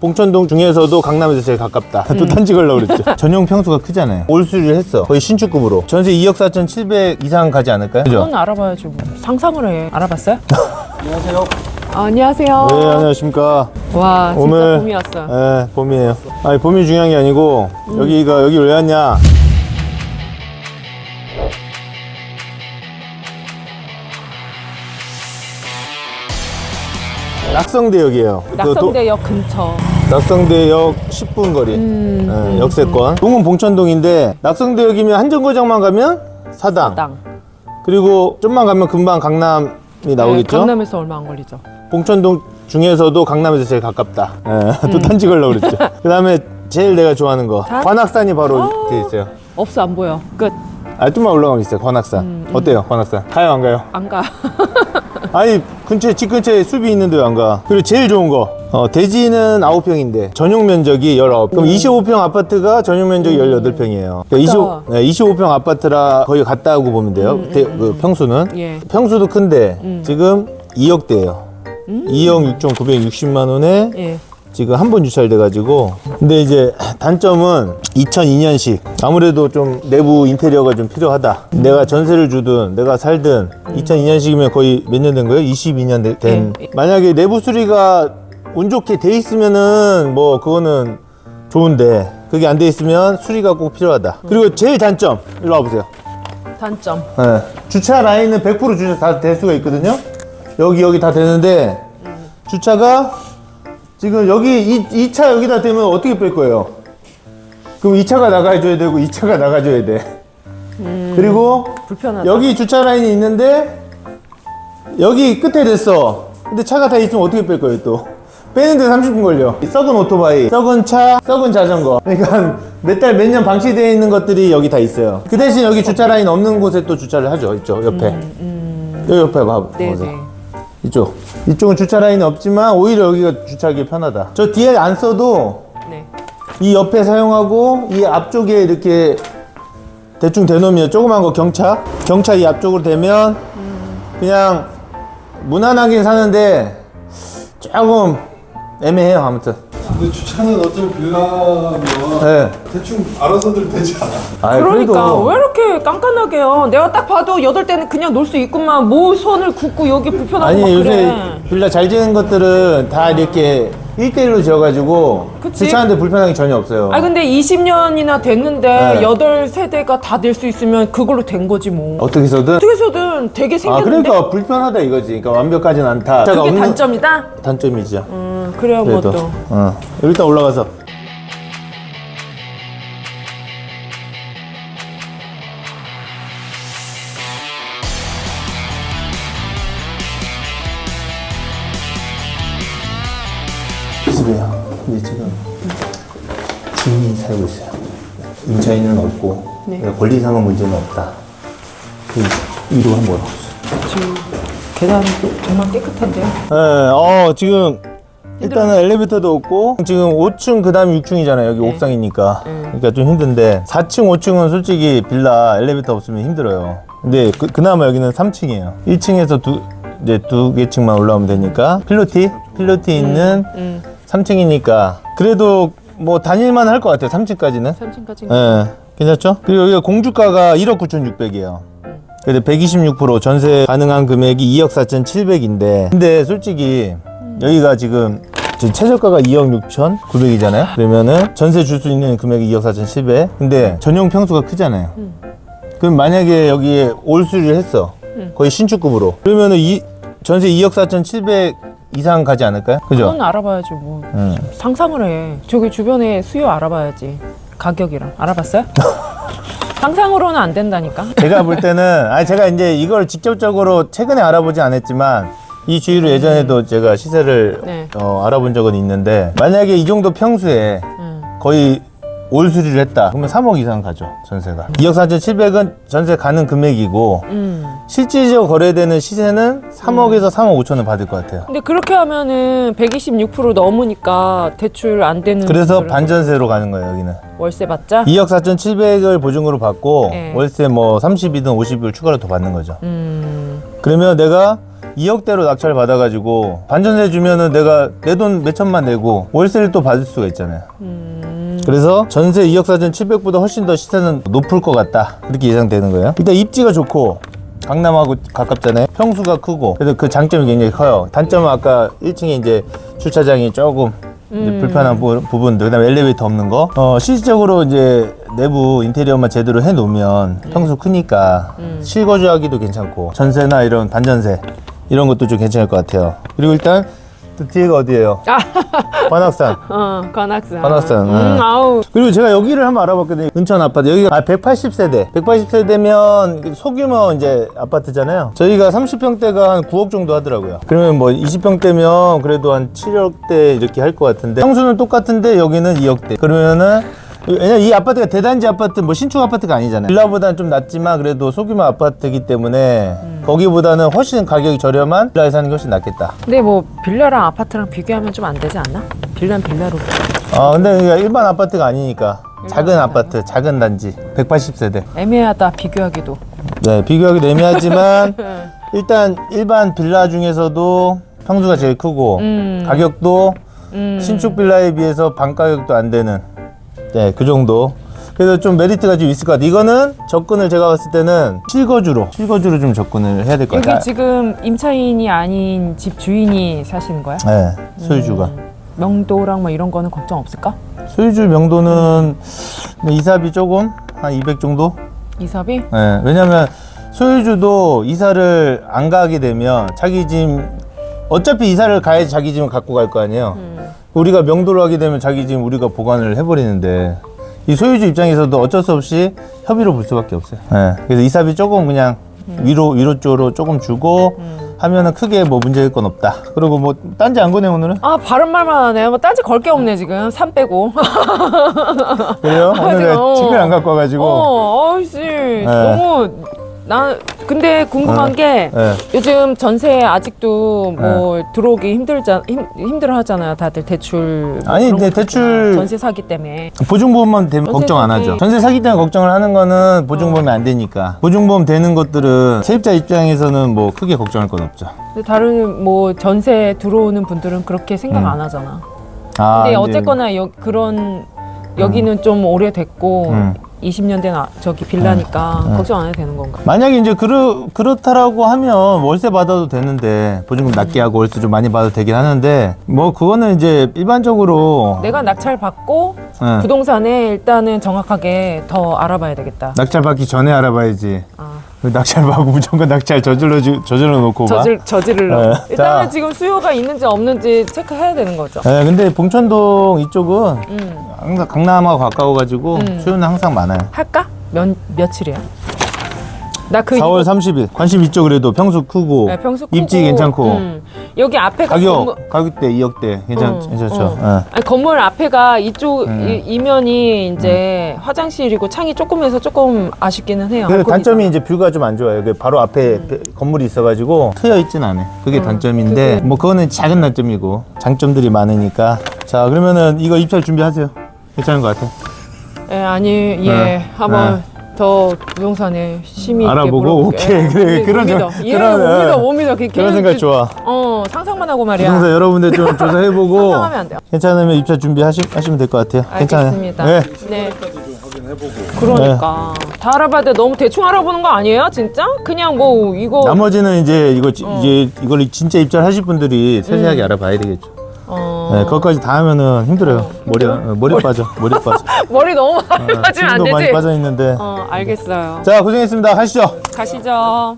봉천동 중에서도 강남에서 제일 가깝다. 또 딴지 걸려고 그랬죠. 전용 평수가 크잖아요. 올 수리를 했어. 거의 신축급으로. 전세 2억 4,700 이상 가지 않을까요? 그죠? 그건 알아봐야지 뭐. 상상을 해. 알아봤어요? 안녕하세요. 아, 안녕하세요. 네, 안녕하십니까. 와, 진짜 오늘- 봄이 왔어요. 네, 봄이에요. 아니, 봄이 중요한 게 아니고, 여기가, 여기 왜 왔냐? 낙성대역이에요. 그 도- 낙성대역 근처. 낙성대역 10분 거리. 음, 네, 역세권. 동은 봉천동인데, 낙성대역이면 한정거장만 가면 사당. 땅. 그리고 좀만 가면 금방 강남이 나오겠죠? 네, 강남에서 얼마 안 걸리죠. 봉천동 중에서도 강남에서 제일 가깝다. 예, 또 딴지 걸려고 그랬죠. 그 다음에 제일 내가 좋아하는 거. 자? 관악산이 바로 돼 있어요. 없어 안 보여. 끝. 아, 좀만 올라가면 있어요. 관악산. 어때요, 관악산? 가요, 안 가요? 안 가. 아니, 근처에, 집 근처에 숲이 있는데 왜 안 가? 그리고 제일 좋은 거. 어, 대지는 9평인데 전용 면적이 19평. 그럼 25평 아파트가 전용 면적이 18평이에요. 그러니까 25, 네, 25평 아파트라 거의 같다고 보면 돼요. 대- 그 평수는. 예. 평수도 큰데 지금 2억대예요. 2억 6,960만 원에 예. 지금 한 번 유찰돼 가지고 근데 이제 단점은 2002년식 아무래도 좀 내부 인테리어가 좀 필요하다 내가 전세를 주든 내가 살든 2002년식이면 거의 몇 년 된 거예요? 22년 되- 된 예. 만약에 내부 수리가 운 좋게 돼 있으면은 뭐 그거는 좋은데 그게 안 돼 있으면 수리가 꼭 필요하다 그리고 제일 단점 일로 와보세요 단점. 네. 주차 라인은 100% 주차 다 될 수가 있거든요. 여기 여기 다 되는데 주차가 지금 여기 이, 이차 여기다 대면 어떻게 뺄 거예요? 그럼 이 차가 나가줘야 되고 이 차가 나가줘야 돼. 그리고 불편하다. 여기 주차 라인이 있는데 여기 끝에 됐어. 근데 차가 다 있으면 어떻게 뺄 거예요 또? 빼는데 30분 걸려. 썩은 오토바이, 썩은 차, 썩은 자전거. 그러니까 몇 달 몇 년 방치되어 있는 것들이 여기 다 있어요. 그 대신 여기 주차 라인 없는 곳에 또 주차를 하죠. 이쪽 옆에. 여기 옆에 봐. 네네. 보세요. 이쪽. 이쪽은 주차 라인이 없지만 오히려 여기가 주차하기 편하다. 저 뒤에 안 써도 네. 이 옆에 사용하고 이 앞쪽에 이렇게 대충 대놓으면 조그만 거 경차 경차 이 앞쪽으로 대면 그냥 무난하긴 사는데 조금 애매해요 아무튼 근데 주차는 어쩜 빌라면 네. 대충 알아서들 되지 않아? 아 그러니까 왜 이렇게 깐깐하게요? 내가 딱 봐도 여덟 대는 그냥 놀 수 있구만. 뭐 손을 굽고 여기 불편하고 아니 막 요새 그래. 빌라 잘 지은 것들은 다 이렇게 1대1로 지어가지고 그치? 주차하는데 불편함이 전혀 없어요 아 근데 20년이나 됐는데 네. 여덟 세대가 다 될 수 있으면 그걸로 된 거지 뭐. 어떻게 해서든 어떻게 해서든 되게 아 생겼는데 그러니까 불편하다 이거지 그러니까 완벽하진 않다 그게 없는- 단점이다? 단점이죠 음 그래요 그래도 뭐 또. 어. 일단 올라가서 집이에요. 근데 지금 주인이 살고 있어요. 임차인은 없고 네. 그러니까 권리상의 문제는 없다. 그 위로 한번 올라가세요. 지금 계단 정말 깨끗한데요? 네, 어, 지금 일단은 엘리베이터도 없고 지금 5층 그다음 6층이잖아요. 여기 네. 옥상이니까. 그러니까 좀 힘든데 4층, 5층은 솔직히 빌라 엘리베이터 없으면 힘들어요. 근데 그, 그나마 여기는 3층이에요. 1층에서 두 이제 두 개 층만 올라오면 되니까 필로티 필로티 있는 음 3층이니까 그래도 뭐 다닐만 할 것 같아요. 3층까지는. 3층까지. 예, 괜찮죠? 그리고 여기가 공주가가 1억 9,600이에요. 근데 126% 전세 가능한 금액이 2억 4,700인데, 근데 솔직히 여기가 지금 지금 최저가가 2억 6,900이잖아요. 그러면은 전세 줄 수 있는 금액이 2억 4,700. 근데 전용 평수가 크잖아요. 그럼 만약에 여기에 올 수리를 했어. 거의 신축급으로. 그러면은 이 전세 2억 4,700 이상 가지 않을까요? 그죠? 그건 알아봐야지 뭐. 음. 상상을 해. 저기 주변에 수요 알아봐야지. 가격이랑 알아봤어요? 상상으로는 안 된다니까. 제가 볼 때는 아니 제가 이제 이걸 직접적으로 최근에 알아보지 않았지만 이 주위로 예전에도 제가 시세를 네. 어, 알아본 적은 있는데 만약에 이 정도 평수에 음. 거의 올 수리를 했다 그러면 3억 이상 가죠 전세가 2억 4,700은 전세 가는 금액이고 음. 실질적으로 거래되는 시세는 3억에서 3억 5천을 받을 것 같아요 근데 그렇게 하면은 126% 넘으니까 대출 안 되는 그래서 반전세로 가는 거예요 여기는 월세 받자. 2억 4,700을 보증으로 받고 네. 월세 뭐 30이든 50을 추가로 더 받는 거죠 음. 그러면 내가 2억대로 낙찰 받아가지고 반전세 주면은 내가 내 돈 몇천만 내고 월세를 또 받을 수가 있잖아요. 음, 그래서 전세 2억 4,700보다 훨씬 더 시세는 높을 것 같다. 이렇게 예상되는 거예요. 일단 입지가 좋고 강남하고 가깝잖아요. 평수가 크고 그래서 그 장점이 굉장히 커요. 단점은 아까 1층에 이제 주차장이 조금 이제 음. 불편한 부, 부분들 그다음에 엘리베이터 없는 거. 어, 실질적으로 이제 내부 인테리어만 제대로 해 놓으면 평수 크니까 음. 실거주하기도 괜찮고 전세나 이런 반전세 이런 것도 좀 괜찮을 것 같아요. 그리고 일단 또 뒤에가 어디예요? 관악산. 어, 관악산. 관악산, 음, 네. 아우. 그리고 제가 여기를 한번 알아봤거든요. 은천 아파트. 여기가 아, 180세대. 180세대면 소규모 이제 아파트잖아요. 저희가 30평대가 한 9억 정도 하더라고요. 그러면 뭐 20평대면 그래도 한 7억대 이렇게 할 것 같은데. 평수는 똑같은데 여기는 2억대. 그러면은 왜냐면 이 아파트가 대단지 아파트 뭐 신축 아파트가 아니잖아요. 빌라보다는 좀 낮지만 그래도 소규모 아파트이기 때문에 거기보다는 훨씬 가격이 저렴한 빌라에 사는 게 훨씬 낫겠다. 근데 뭐 빌라랑 아파트랑 비교하면 좀 안 되지 않나? 빌라는 빌라로. 아 근데 여기가 일반 아파트가 아니니까 작은 아파트, 작은 단지, 180세대. 애매하다 비교하기도. 네, 비교하기도 애매하지만 일단 일반 빌라 중에서도 평수가 제일 크고 음. 가격도 음. 신축 빌라에 비해서 반 가격도 안 되는 네, 그 정도. 그래서 좀 메리트가 좀 있을 것 같아요. 이거는 접근을 제가 봤을 때는 실거주로, 실거주로 좀 접근을 해야 될 것 여기 같아요. 지금 임차인이 아닌 집 주인이 사시는 거야? 네, 소유주가. 음. 명도랑 뭐 이런 거는 걱정 없을까? 소유주 명도는 뭐 이사비 조금 한 200 정도? 이사비? 네, 왜냐면 소유주도 이사를 안 가게 되면 자기 집 어차피 이사를 가야지 자기 집은 갖고 갈 거 아니에요. 음. 우리가 명도를 하게 되면 자기 집 우리가 보관을 해버리는데 이 소유주 입장에서도 어쩔 수 없이 협의로 볼 수밖에 없어요. 네, 그래서 이사비 조금 그냥 위로 위로 쪽으로 조금 주고 음. 하면은 크게 뭐 문제일 건 없다. 그리고 뭐 딴지 안 거네 오늘은? 아 바른 말만 하네. 뭐 딴지 걸 게 없네 지금. 산 빼고. 그래요? 오늘 어. 책을 안 갖고 와가지고. 어, 어씨 너무 나 근데 궁금한 어. 게 네. 요즘 전세 아직도 뭐 들어오기 힘들자 힘, 힘들어 하잖아요. 다들 대출 뭐 아니, 그런 근데 거 대출- 전세 사기 때문에. 보증보험만 되면 전세 걱정 안 사기. 하죠. 전세 사기 때문에 걱정을 하는 거는 보증보험이 안 되니까. 보증보험 되는 것들은 세입자 입장에서는 뭐 크게 걱정할 건 없죠. 근데 다른 뭐 전세 들어오는 분들은 그렇게 생각 음. 안 하잖아. 아, 근데 어쨌거나 여, 그런 여기는 좀 오래됐고 음. 20년 된 아, 저기 빌라니까 걱정 안 해도 되는 건가? 만약에 이제 그렇, 그렇다라고 하면 월세 받아도 되는데 보증금 낮게 하고 월세 좀 많이 받아도 되긴 하는데 뭐 그거는 이제 일반적으로 내가 낙찰 받고 예, 부동산에 일단은 정확하게 더 알아봐야 되겠다. 낙찰 받기 전에 알아봐야지. 아, 왜 낙찰 받고 무조건 낙찰 저질러 주- 저질러 놓고 봐. 저질 저지르려. 네. 일단은 자. 지금 수요가 있는지 없는지 체크해야 되는 거죠. 예, 근데 봉천동 이쪽은 음. 항상 강남하고 가까워 가지고 음. 수요는 항상 많아요. 할까? 몇 며칠이야? 나그 4월 30일 관심 있죠 그래도 평수 크고 네, 평수 크고 입지 괜찮고 음. 여기 앞에가 가격 건물- 가격대 2억대 괜찮 어, 괜찮죠. 어. 예. 아니, 건물 앞에가 이쪽 음. 이, 이면이 이제 화장실이고 창이 조금해서 조금 아쉽기는 해요. 그 알코올이잖아. 단점이 이제 뷰가 좀 안 좋아요. 그 바로 앞에 배- 건물이 있어가지고 트여 있진 않아요. 그게 단점인데 뭐 그거는 작은 단점이고 장점들이 많으니까. 자 그러면은 이거 입찰 준비하세요. 괜찮은 것 같아. 예, 아니 예 네. 한번 더 부동산에 심의 있게 알아보고 물어볼게. 오케이, 그래, 못 그런 믿어. 얘를 그런, 못 예. 믿어 못 믿어. 걔- 그런 생각 지- 좋아. 어 상상만 하고 말이야. 부동산 여러분들 좀 조사해보고 상상하면 안 돼요. 괜찮으면 입찰 준비하시면 될 것 같아요. 알겠습니다. 괜찮아요. 네. 좀 확인해보고 그러니까 다 알아봐야 돼. 너무 대충 알아보는 거 아니에요? 진짜? 그냥 뭐 이거 나머지는 이제 이거 지- 어. 이제 이걸 진짜 입찰하실 분들이 세세하게 음. 알아봐야 되겠죠. 어, 네, 그것까지 다 하면은 힘들어요. 머리 어, 머리 빠져, 머리 빠져. 머리 너무 많이 빠지면 안 힘도 많이 되지. 빠져 있는데. 어 알겠어요. 자 고생했습니다. 가시죠. 가시죠.